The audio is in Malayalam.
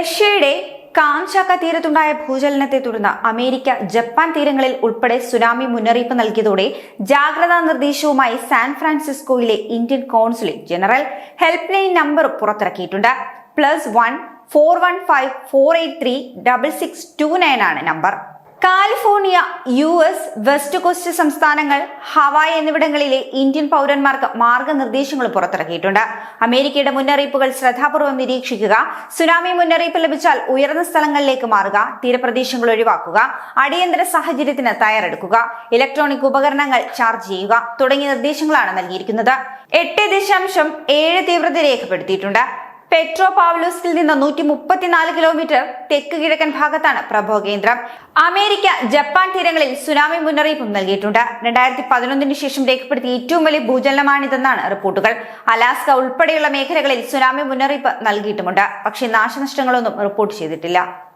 റഷ്യയുടെ കാംചാക്ക തീരത്തുണ്ടായ ഭൂചലനത്തെ തുടർന്ന് അമേരിക്ക ജപ്പാൻ തീരങ്ങളിൽ ഉൾപ്പെടെ സുനാമി മുന്നറിയിപ്പ് നൽകിയതോടെ ജാഗ്രതാ നിർദ്ദേശവുമായി San ഫ്രാൻസിസ്കോയിലെ Indian consulate general helpline number പുറത്തിറക്കിയിട്ടുണ്ട്. Plus one four one five four eight three double six two nine ആണ് number. California U S west coast സംസ്ഥാനങ്ങൾ ഹവായ് എന്നിവിടങ്ങളിലെ ഇന്ത്യൻ പൗരന്മാർക്ക് മാർഗനിർദ്ദേശങ്ങൾ പുറത്തിറക്കിയിട്ടുണ്ട്. അമേരിക്കയുടെ മുന്നറിയിപ്പുകൾ ശ്രദ്ധാപൂർവം നിരീക്ഷിക്കുക സുനാമി മുന്നറിയിപ്പ് ലഭിച്ചാൽ ഉയർന്ന സ്ഥലങ്ങളിലേക്ക് മാറുക തീരപ്രദേശങ്ങൾ ഒഴിവാക്കുക അടിയന്തര സാഹചര്യത്തിന് തയ്യാറെടുക്കുക ഇലക്ട്രോണിക് ഉപകരണങ്ങൾ ചാർജ് ചെയ്യുക തുടങ്ങിയ നിർദ്ദേശങ്ങളാണ് നൽകിയിരിക്കുന്നത്. എട്ട് ദശാംശം ഏഴ് തീവ്രത രേഖപ്പെടുത്തിയിട്ടുണ്ട്. പെട്രോ പാവ്ലോസ്കിൽ നിന്ന് നൂറ്റി മുപ്പത്തിനാല് കിലോമീറ്റർ തെക്ക് കിഴക്കൻ ഭാഗത്താണ് പ്രഭവ കേന്ദ്രം. അമേരിക്ക ജപ്പാൻ തീരങ്ങളിൽ സുനാമി മുന്നറിയിപ്പും നൽകിയിട്ടുണ്ട്. രണ്ടായിരത്തി പതിനൊന്നിന് ശേഷം രേഖപ്പെടുത്തിയ ഏറ്റവും വലിയ ഭൂചലനമാണിതെന്നാണ് റിപ്പോർട്ടുകൾ. അലാസ്ക ഉൾപ്പെടെയുള്ള മേഖലകളിൽ സുനാമി മുന്നറിയിപ്പ് നൽകിയിട്ടുമുണ്ട്. പക്ഷേ നാശനഷ്ടങ്ങളൊന്നും റിപ്പോർട്ട് ചെയ്തിട്ടില്ല.